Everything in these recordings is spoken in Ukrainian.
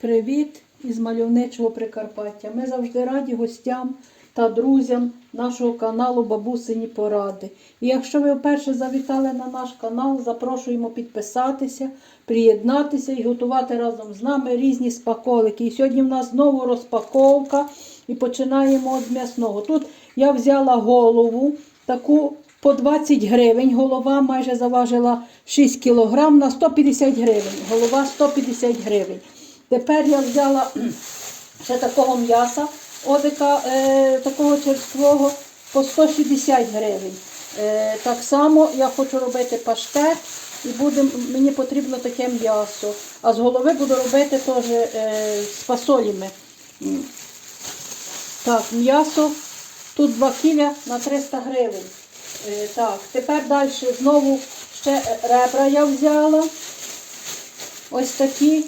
Привіт із мальовничого Прикарпаття. Ми завжди раді гостям та друзям нашого каналу Бабусині Поради. І якщо ви вперше завітали на наш канал, запрошуємо підписатися, приєднатися і готувати разом з нами різні спаколики. І сьогодні в нас знову розпаковка і починаємо з м'ясного. Тут я взяла голову таку по 20 гривень. Голова майже заважила 6 кг на 150 гривень. Голова 150 гривень. Тепер я взяла ще такого м'яса, одика е, такого черствого по 160 гривень. Е, так само я хочу робити паштет і буде, мені потрібно таке м'ясо. А з голови буду робити теж е, з фасолями. Так, м'ясо. Тут 2 кіля на 300 гривень. Е, так, тепер далі знову ще ребра я взяла. Ось такі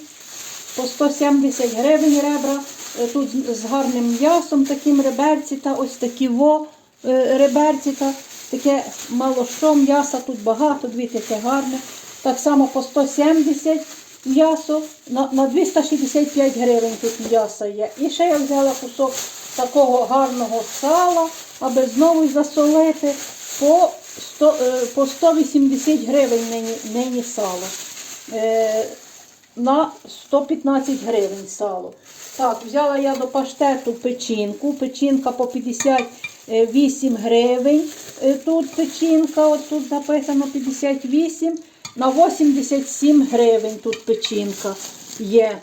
по 170 гривень ребра. Е, Тут з- гарним м'ясом, таким реберці та ось такі во е, реберці та таке мало що м'яса, тут багато, дві таке гарне. Так само по 170 м'ясо, на, на 265 гривень тут м'яса є. І ще я взяла кусок такого гарного сала, аби знову засолити по, 100, е, по 180 гривень нині, нині сало. На 115 гривень сало. Так, взяла я до паштету печінку. Печінка по 58 гривень. Е, Тут печінка, от тут написано 58, на 87 гривень тут печінка є.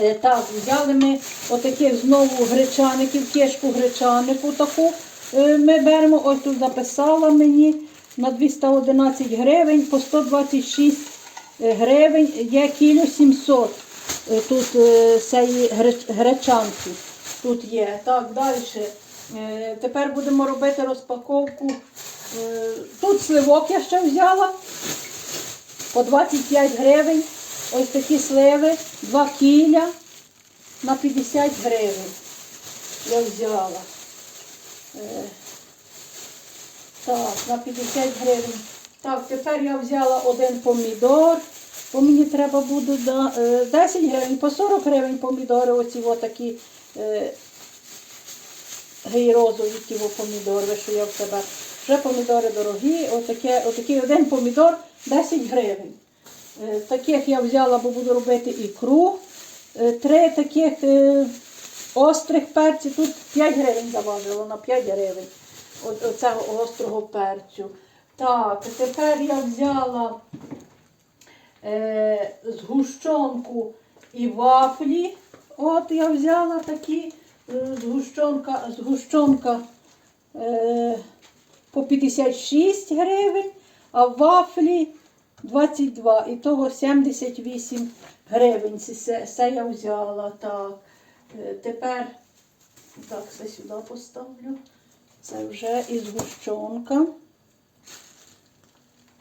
Е, Так, взяли ми отаких знову гречаників, кишку гречанику таку. е, Ми беремо, ось тут записала мені на 211 гривень, по 126 гривень, є кіло 700 е, тут е, цієї гречанки. Тут є. Так, далі. Е, Тепер будемо робити розпаковку. Е, Тут сливок я ще взяла по 25 гривень. Ось такі сливи, 2 кіля на 50 гривень. Я взяла. Е, Так, на 50 гривень. Так, тепер я взяла один помідор. Бо мені треба буде е, 10 гривень, по 40 гривень помідори, оці отакі е, гейрозові ті помідори, що я в себе. Вже помідори дорогі, отаке, отакий один помідор 10 гривень. Е, Таких я взяла, бо буду робити ікру. Е, Три таких е, острих перців. Тут 5 гривень заважило на 5 гривень. Оцього острого перцю. Так, тепер я взяла е, згущенку і вафлі. От я взяла такі е, згущенка, згущенка е, по 56 гривень, а вафлі 22. І того 78 гривень. Це, це, я взяла. Так. Е, тепер так, це сюди поставлю. Це вже і згущенка.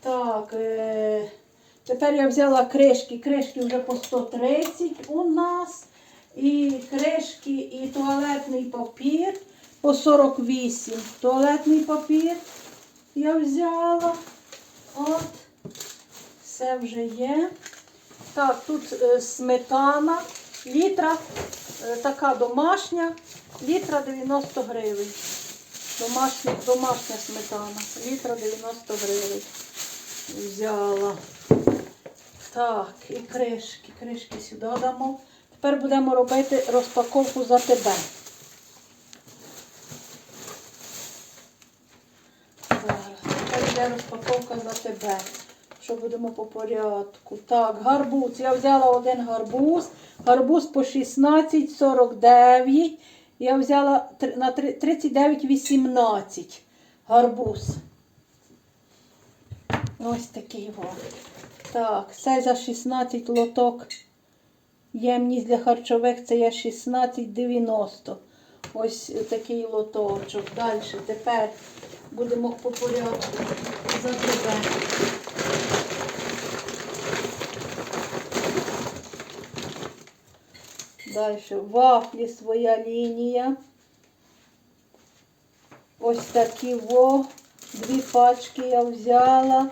Так, е, тепер я взяла кришки. Кришки вже по 130 у нас. І кришки, і туалетний папір по 48. Туалетний папір я взяла. От, все вже є. Так, тут е, сметана, літра, е, така домашня, літра 90 гривень. Домашня, домашня сметана, літра 90 гривень. Взяла. Так, і кришки, кришки сюди дамо. Тепер будемо робити розпаковку за тебе. Тепер йде розпаковка за тебе. Що будемо по порядку? Так, гарбуз. Я взяла один гарбуз. Гарбуз по 16,49. Я взяла на 39,18 гарбуз. Ось такий во. Так, це за 16 лоток. Ємність для харчових це є 16,90. Ось такий лоточок. Далі. Тепер будемо по порядку за тебе. Далі. Вафлі своя лінія. Ось такі во. Дві пачки я взяла.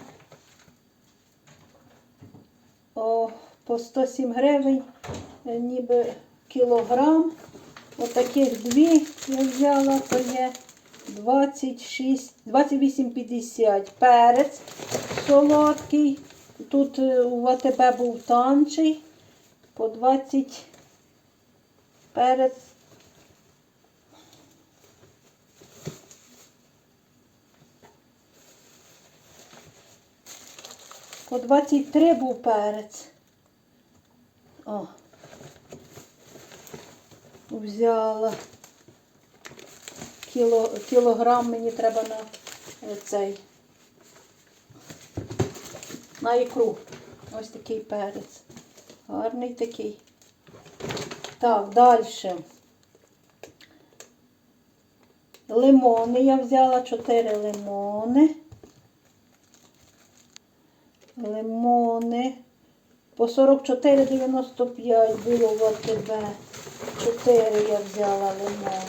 О, по 107 гривень. е, ніби кілограм. Отаких дві я взяла, то є 26, 28,50. Перець солодкий. Тут е, у АТБ був танчий. По 20 перець. По 23 був перець. О. Взяла кіло, кілограм мені треба на е, цей. На ікру. Ось такий перець. Гарний такий. Так, далі. Лимони я взяла 4 лимони. Лимони. По 44,95 було в АТБ. 4 я взяла лимони.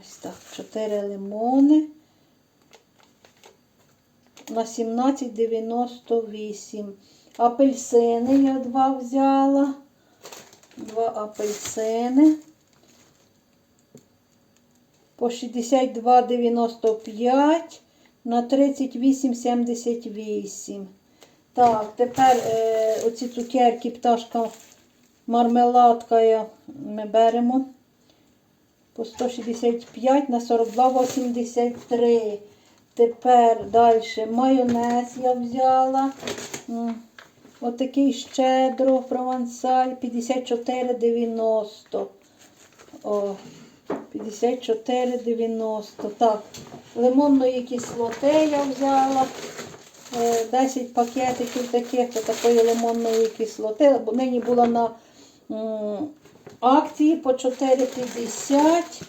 Ось так, 4 лимони. На 17,98. Апельсини я два взяла. Два апельсини. По 62,95 на 38,78. Так, тепер е, оці цукерки, пташка, мармеладка я, ми беремо по 165 на 42,83. Тепер далі майонез я взяла. Отакий щедро провансаль 54,90. О, 54,90. Так, лимонної кислоти я взяла. Е, 10 пакетиків таких то такої лимонної кислоти. Бо нині була на акції по 4,50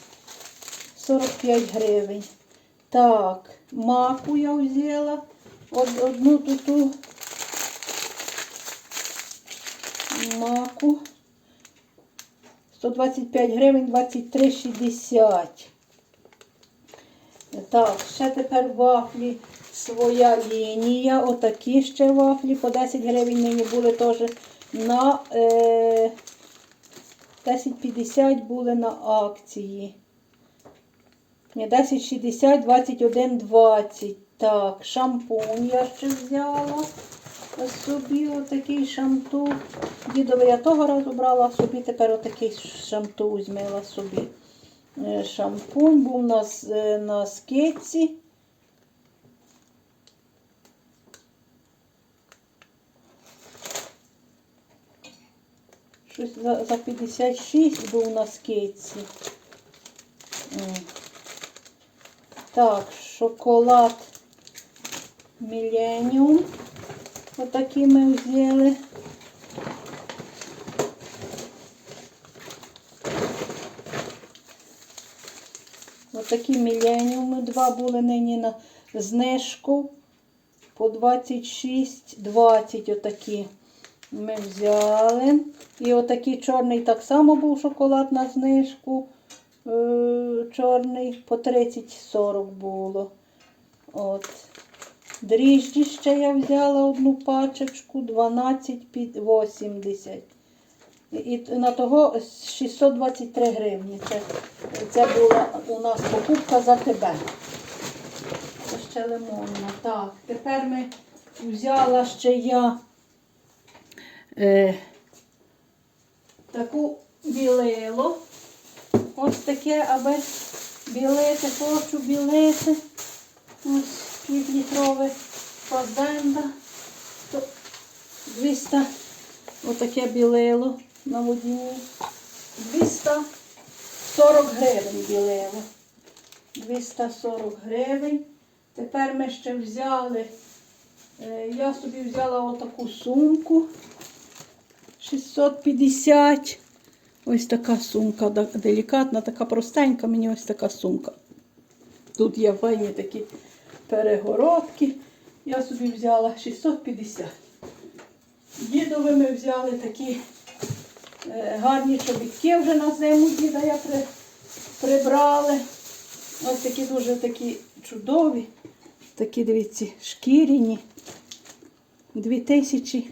45 гривень. Так, маку я взяла. Одну туту маку. 125 гривень 23,60. Так, ще тепер вафлі своя лінія. Отакі ще вафлі по 10 гривень нині були теж на е, 10,50 були на акції. Ні, 10,60, 21,20. Так, шампунь я ще взяла собі отакий шампунь. Дідовий я того разу брала собі, тепер отакий шампунь змила собі. Е, Шампунь був на, е, на скетці. Щось за, за 56 був на скетці. М. Так, шоколад Millennium. Отакі ми взяли. Отакі міленіуми два були нині на знижку по 26,20 отакі ми взяли. І отакий чорний так само був шоколад на знижку. Е, Чорний по 30-40 було. От. Дріжджі ще я взяла одну пачечку 12 під 80. І і на того 623 гривні. Це, це була у нас покупка за тебе. Це ще лимонна. Так, тепер ми взяла ще я е, таку білило. Ось таке, аби білити, хочу білити. Ось півлітрове фазенда. То 200 отаке білило на водіні. 240 гривень білило. 240 гривень. Тепер ми ще взяли, е, я собі взяла отаку сумку 650. Ось така сумка делікатна, така простенька, мені ось така сумка. Тут є файні такі перегородки. Я собі взяла 650. Дідові ми взяли такі е, гарні чобітки вже на зиму діда я при, прибрали. Ось такі дуже такі чудові. Такі, дивіться, шкіряні. 2000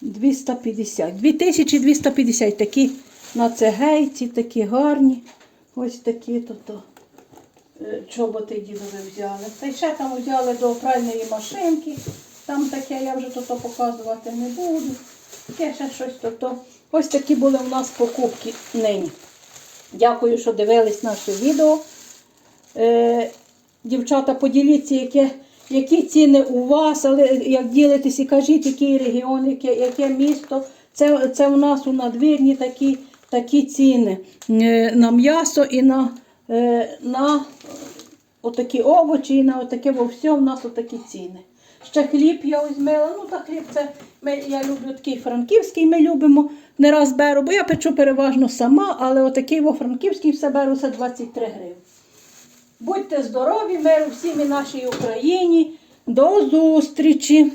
250. 2250 такі на цегейці, такі гарні. Ось такі тут е, чоботи дідові взяли. Та й ще там взяли до пральної машинки. Там таке я вже тут показувати не буду. Таке ще щось тут. Ось такі були у нас покупки нині. Дякую, що дивились наше відео. Е, дівчата, поділіться, яке, які ціни у вас, але як ділитесь і кажіть, який регіон, яке, яке місто. Це, це у нас у надвірні такі, такі ціни е, на м'ясо і на, е, на отакі овочі, і на отаке во всьому у нас отакі ціни. Ще хліб я візьмела. Ну, та хліб це ми, я люблю такий франківський, ми любимо. Не раз беру, бо я печу переважно сама, але отакий во франківський все беру, це 23 гривні. Будьте здорові, миру всім і нашій Україні. До зустрічі!